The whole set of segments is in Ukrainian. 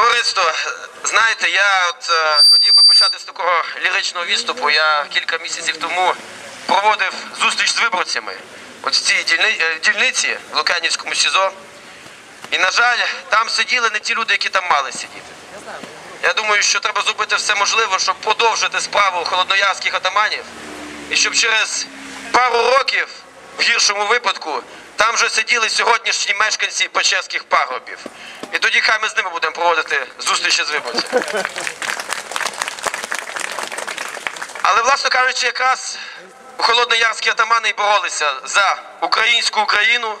Товариство, знаєте, я от е, хотів би почати з такого ліричного відступу. Я кілька місяців тому проводив зустріч з виборцями от в цій дільни, е, дільниці в Луканівському СІЗО. І, на жаль, там сиділи не ті люди, які там мали сидіти. Я думаю, що треба зробити все можливе, щоб продовжити справу холодноярських атаманів. І щоб через пару років, в гіршому випадку, там вже сиділи сьогоднішні мешканці Печерських пагорбів. І тоді хай ми з ними будемо проводити зустрічі з виборцями. Але, власно кажучи, якраз холодноярські атамани і боролися за українську Україну.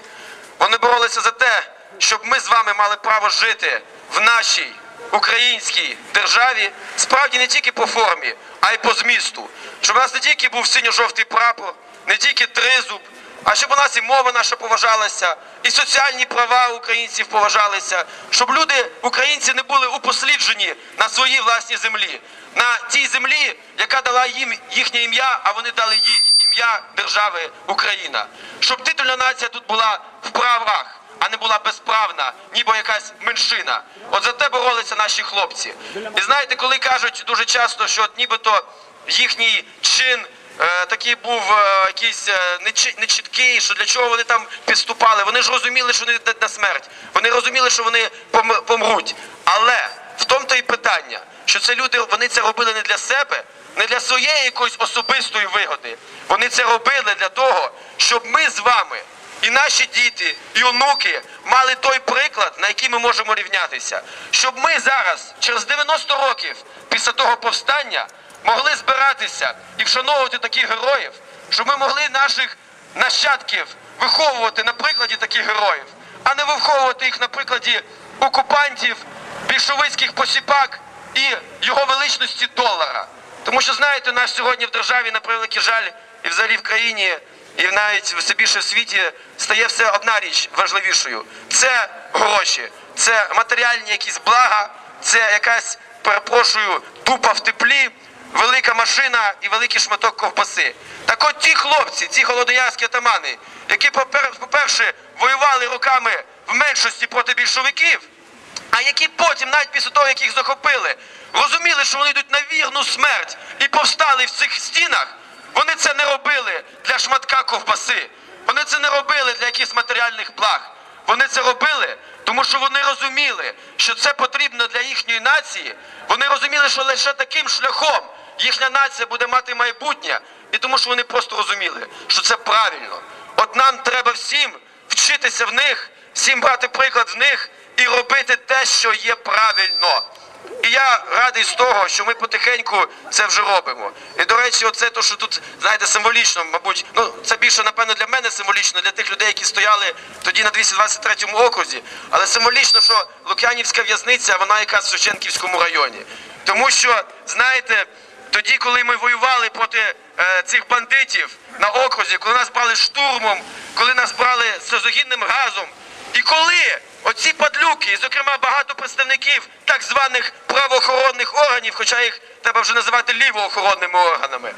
Вони боролися за те, щоб ми з вами мали право жити в нашій українській державі, справді не тільки по формі, а й по змісту. Щоб у нас не тільки був синьо-жовтий прапор, не тільки тризуб, а щоб у нас і мова наша поважалася, і соціальні права українців поважалися, щоб люди, українці, не були упосліджені на своїй власній землі, на тій землі, яка дала їм їхнє ім'я, а вони дали їй ім'я держави Україна. Щоб титульна нація тут була в правах, а не була безправна, ніби якась меншина. От за те боролися наші хлопці. І знаєте, коли кажуть дуже часто, що от нібито їхній чин такий був е, якийсь е, нечіткий, що для чого вони там підступали. Вони ж розуміли, що вони йдуть на смерть. Вони розуміли, що вони пом- помруть. Але в тому то і питання, що це люди, вони це робили не для себе, не для своєї якоїсь особистої вигоди. Вони це робили для того, щоб ми з вами і наші діти, і онуки мали той приклад, на який ми можемо рівнятися. Щоб ми зараз, через 90 років після того повстання, могли збиратися і вшановувати таких героїв, щоб ми могли наших нащадків виховувати на прикладі таких героїв, а не виховувати їх на прикладі окупантів, більшовицьких посіпак і його величності долара. Тому що знаєте, у нас сьогодні в державі, на превеликий жаль, і взагалі в країні, і навіть все більше в світі стає все одна річ важливішою: це гроші, це матеріальні якісь блага, це якась, перепрошую, дупа в теплі, велика машина і великий шматок ковбаси. Так от ті хлопці, ці холодноярські атамани, які, по-перше, воювали роками в меншості проти більшовиків, а які потім, навіть після того, як їх захопили, розуміли, що вони йдуть на вірну смерть і повстали в цих стінах, вони це не робили для шматка ковбаси. Вони це не робили для якихось матеріальних благ. Вони це робили, тому що вони розуміли, що це потрібно для їхньої нації. Вони розуміли, що лише таким шляхом їхня нація буде мати майбутнє, і тому що вони просто розуміли, що це правильно. От нам треба всім вчитися в них, всім брати приклад з них і робити те, що є правильно. І я радий з того, що ми потихеньку це вже робимо. І до речі, оце то, що тут, знаєте, символічно, мабуть, ну це більше, напевно, для мене символічно, для тих людей, які стояли тоді на 223-му окрузі. Але символічно, що Лук'янівська в'язниця, вона якраз в Шевченківському районі. Тому що, знаєте, тоді, коли ми воювали проти е, цих бандитів на окрузі, коли нас брали штурмом, коли нас брали сльозогінним газом, і коли оці падлюки, і, зокрема багато представників так званих правоохоронних органів, хоча їх треба вже називати лівоохоронними органами,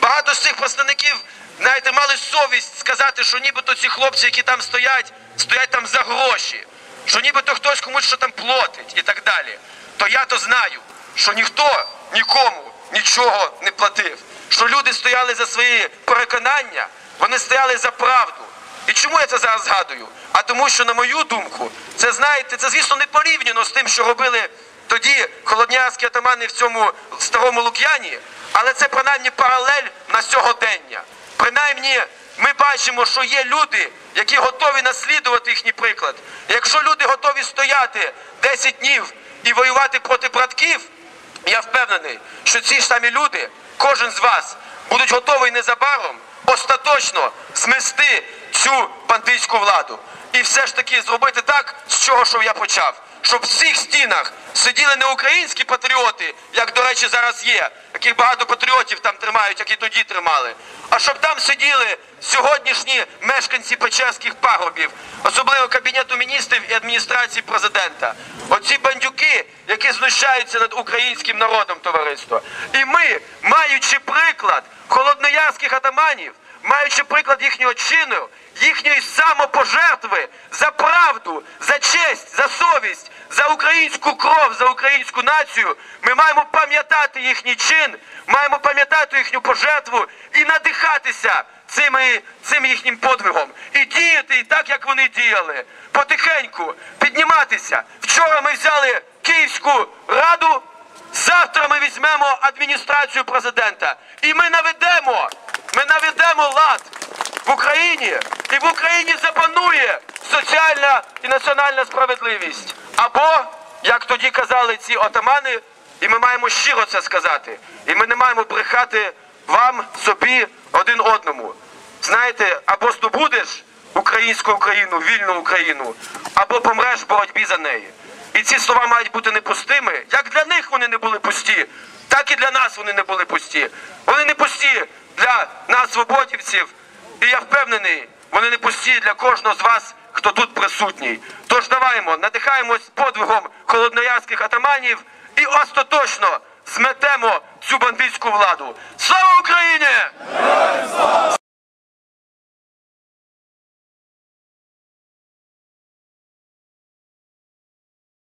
багато з цих представників, знаєте, мали совість сказати, що нібито ці хлопці, які там стоять, стоять там за гроші, що нібито хтось комусь що там платить і так далі. То я то знаю, що ніхто нікому нічого не платив, що люди стояли за свої переконання, вони стояли за правду. І чому я це зараз згадую? А тому, що, на мою думку, це знаєте, це звісно не порівняно з тим, що робили тоді холоднярські атамани в цьому старому Лук'яні, але це принаймні паралель на сьогодення. Принаймні, ми бачимо, що є люди, які готові наслідувати їхній приклад. Якщо люди готові стояти 10 днів і воювати проти братків, я впевнений, що ці ж самі люди, кожен з вас, будуть готові незабаром остаточно змести цю бандитську владу. І все ж таки зробити так, з чого що я почав. Щоб в цих стінах сиділи не українські патріоти, як, до речі, зараз є, яких багато патріотів там тримають, як і тоді тримали. А щоб там сиділи сьогоднішні мешканці Печерських пагорбів, особливо Кабінету міністрів і адміністрації президента. Оці бандюки, які знущаються над українським народом, товариство. І ми, маючи приклад холодноярських атаманів, маючи приклад їхнього чину, їхньої самопожертви за правду, за честь, за совість, за українську кров, за українську націю, ми маємо пам'ятати їхній чин, маємо пам'ятати їхню пожертву і надихатися цими, цим їхнім подвигом і діяти і так, як вони діяли, потихеньку підніматися. Вчора ми взяли Київську раду. Завтра ми візьмемо адміністрацію президента і ми наведемо, ми наведемо лад в Україні, і в Україні запанує соціальна і національна справедливість. Або, як тоді казали ці отамани, і ми маємо щиро це сказати, і ми не маємо брехати вам, собі, один одному. Знаєте, або здобудеш українську Україну, вільну Україну, або помреш в боротьбі за неї. І ці слова мають бути не пустими. Як для них вони не були пусті, так і для нас вони не були пусті. Вони не пусті для нас, свободівців. І я впевнений, вони не пусті для кожного з вас, хто тут присутній. Тож даваймо, надихаємось подвигом холодноярських атаманів і остаточно зметемо цю бандитську владу. Слава Україні!